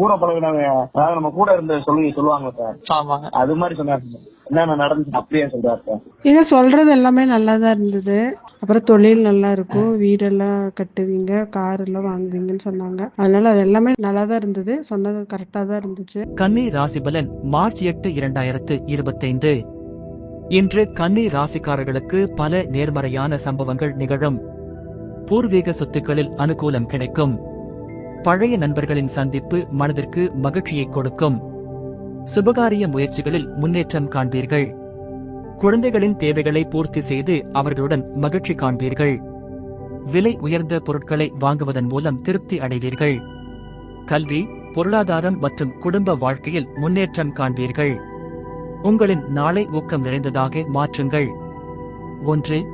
கூட பழகினவங்க அதாவது நம்ம கூட இருந்த சொல்லி சொல்லுவாங்க சார். அது மாதிரி சொன்னாரு சார். என்னென்ன நடந்துச்சு அப்படியே சொல்றாரு சார். நீங்க சொல்றது எல்லாமே நல்லா தான் இருந்தது. அப்புறம் தொழில் நல்லா இருக்கும். வீடெல்லாம் கட்டுவீங்க கார் எல்லாம் வாங்குவீங்கன்னு சொன்னாங்க. அதனால அது எல்லாமே நல்லா தான் இருந்தது. சொன்னது கரெக்டா தான் இருந்துச்சு. கன்னி ராசிபலன் மார்ச் எட்டு இரண்டாயிரத்து இருபத்தைந்து. இன்று கன்னி ராசிக்காரர்களுக்கு பல நேர்மறையான சம்பவங்கள் நிகழும். பூர்வீக சொத்துக்களில் அனுகூலம் கிடைக்கும். பழைய நண்பர்களின் சந்திப்பு மனதிற்கு மகிழ்ச்சியை கொடுக்கும். சுபகாரிய முயற்சிகளில் முன்னேற்றம் காண்பீர்கள். குழந்தைகளின் தேவைகளை பூர்த்தி செய்து அவர்களுடன் மகிழ்ச்சி காண்பீர்கள். விலை உயர்ந்த பொருட்களை வாங்குவதன் மூலம் திருப்தி அடைவீர்கள். கல்வி பொருளாதாரம் மற்றும் குடும்ப வாழ்க்கையில் முன்னேற்றம் காண்பீர்கள். உங்களின் நாளை ஊக்கம் நிறைந்ததாக மாற்றுங்கள். ஒன்று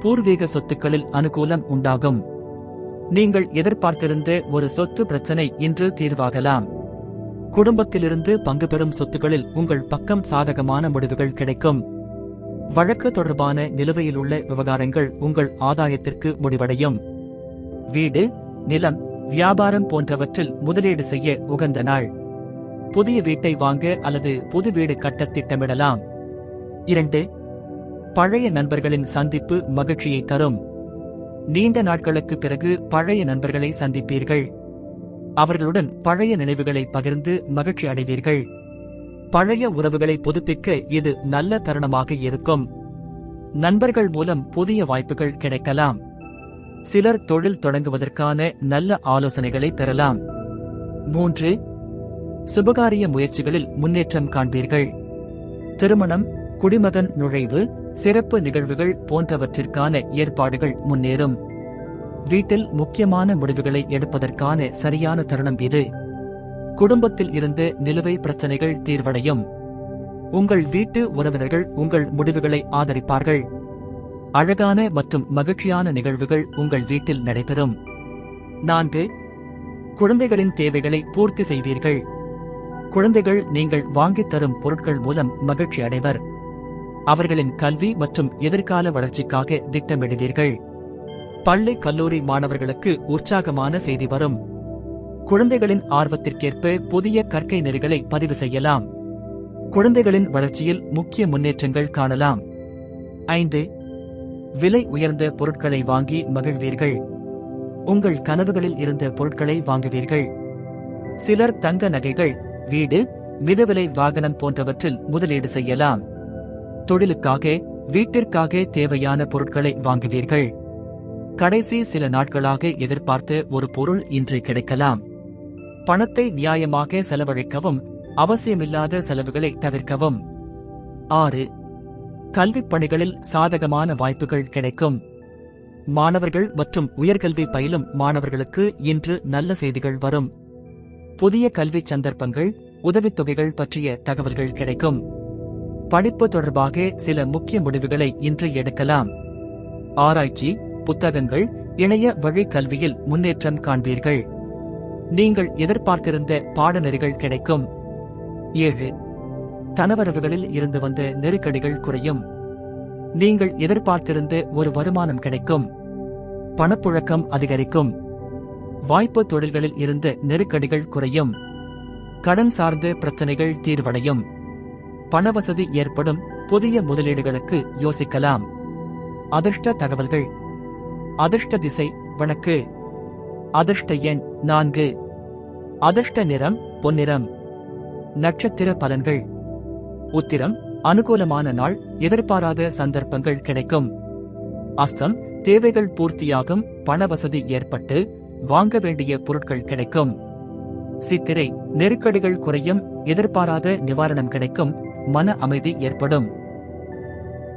பூர்வீக சொத்துக்களில் அனுகூலம் உண்டாகும். நீங்கள் எதிர்பார்த்திருந்த ஒரு சொத்து பிரச்சனை இன்று தீர்வாகலாம். குடும்பத்திலிருந்து பங்கு பெறும் சொத்துக்களில் உங்கள் பக்கம் சாதகமான முடிவுகள் கிடைக்கும். வழக்கு தொடர்பான நிலுவையில் உள்ள விவகாரங்கள் உங்கள் ஆதாயத்திற்கு முடிவடையும். வீடு நிலம் வியாபாரம் போன்றவற்றில் முதலீடு செய்ய உகந்த நாள். புதிய வீட்டை வாங்க அல்லது புது வீடு கட்ட திட்டமிடலாம். இரண்டு பழைய நண்பர்களின் சந்திப்பு மகிழ்ச்சியை தரும். நீண்ட நாட்களுக்கு பிறகு பழைய நண்பர்களை சந்திப்பீர்கள். அவர்களுடன் பழைய நினைவுகளை பகிர்ந்து மகிழ்ச்சி அடைவீர்கள். பழைய உறவுகளை புதுப்பிக்க இது நல்ல தருணமாக இருக்கும். நண்பர்கள் மூலம் புதிய வாய்ப்புகள் கிடைக்கலாம். சிலர் தொழில் தொடங்குவதற்கான நல்ல ஆலோசனைகளை பெறலாம். மூன்று சுபகாரிய முயற்சிகளில் முன்னேற்றம் காண்பீர்கள். திருமணம் குடிமகன் நுழைவு சிறப்பு நிகழ்வுகள் போன்றவற்றிற்கான ஏற்பாடுகள் முன்னேறும். வீட்டில் முக்கியமான முடிவுகளை எடுப்பதற்கான சரியான தருணம் இது. குடும்பத்தில் இருந்து நிலுவை பிரச்சனைகள் தீர்வடையும். உங்கள் வீட்டு உறவினர்கள் உங்கள் முடிவுகளை ஆதரிப்பார்கள். அழகான மற்றும் மகிழ்ச்சியான நிகழ்வுகள் உங்கள் வீட்டில் நடைபெறும். நான்கு குழந்தைகளின் தேவைகளை பூர்த்தி செய்வீர்கள். குழந்தைகள் நீங்கள் வாங்கித் தரும் பொருட்கள் மூலம் மகிழ்ச்சி அடைவர். அவர்களின் கல்வி மற்றும் எதிர்கால வளர்ச்சிக்காக திட்டமிடுவீர்கள். பள்ளி கல்லூரி மாணவர்களுக்கு உற்சாகமான செய்தி வரும். குழந்தைகளின் ஆர்வத்திற்கேற்ப புதிய கற்கை நெறிகளை பதிவு செய்யலாம். குழந்தைகளின் வளர்ச்சியில் முக்கிய முன்னேற்றங்கள் காணலாம். ஐந்து விலை உயர்ந்த பொருட்களை வாங்கி மகிழ்வீர்கள். உங்கள் கனவுகளில் இருந்த பொருட்களை வாங்குவீர்கள். சிலர் தங்க நகைகள் வீடு மிதவிலை வாகனம் போன்றவற்றில் முதலீடு செய்யலாம். தொழிலுக்காக வீட்டிற்காக தேவையான பொருட்களை வாங்குவீர்கள் கடைசி சில நாட்களாக எதிர்பார்த்த ஒரு பொருள் இன்று கிடைக்கலாம். பணத்தை நியாயமாக செலவழிக்கவும் அவசியமில்லாத செலவுகளை தவிர்க்கவும். ஆறு கல்விப் பணிகளில் சாதகமான வாய்ப்புகள் கிடைக்கும். மாணவர்கள் மற்றும் உயர்கல்வி பயிலும் மாணவர்களுக்கு இன்று நல்ல செய்திகள் வரும். புதிய கல்வி சந்தர்ப்பங்கள் உதவித்தொகைகள் பற்றிய தகவல்கள் கிடைக்கும். படிப்பு தொடர்பாக சில முக்கிய முடிவுகளை இன்று எடுக்கலாம். ஆராய்ச்சி புத்தகங்கள் இணைய வழி கல்வியில் முன்னேற்றம் காண்பீர்கள். நீங்கள் எதிர்பார்த்திருந்த பாடநெறிகள் கிடைக்கும். ஏழு. தனவரவுகளில் இருந்து வந்த நெருக்கடிகள் குறையும். நீங்கள் எதிர்பார்த்திருந்த ஒரு வருமானம் கிடைக்கும். பணப்புழக்கம் அதிகரிக்கும். வாய்ப்பு தொழில்களில் இருந்த நெருக்கடிகள் குறையும். கடன் சார்ந்த பிரச்சனைகள் தீர்வடையும். பணவசதி ஏற்படும் புதிய முதலீடுகளுக்கு யோசிக்கலாம். அதிர்ஷ்ட தகவல்கள். அதிர்ஷ்ட திசை வழக்கு. அதிர்ஷ்ட எண் நான்கு. அதிர்ஷ்ட நிறம் பொன்னிறம். நட்சத்திர பலன்கள். உத்திரம் அனுகூலமான நாள் எதிர்பாராத சந்தர்ப்பங்கள் கிடைக்கும். அஸ்தம் தேவைகள் பூர்த்தியாகும் பணவசதி ஏற்பட்டு வாங்க வேண்டிய பொருட்கள் கிடைக்கும். சித்திரை நெருக்கடிகள் குறையும் எதிர்பாராத நிவாரணம் கிடைக்கும். மன அமைதி ஏற்படும்.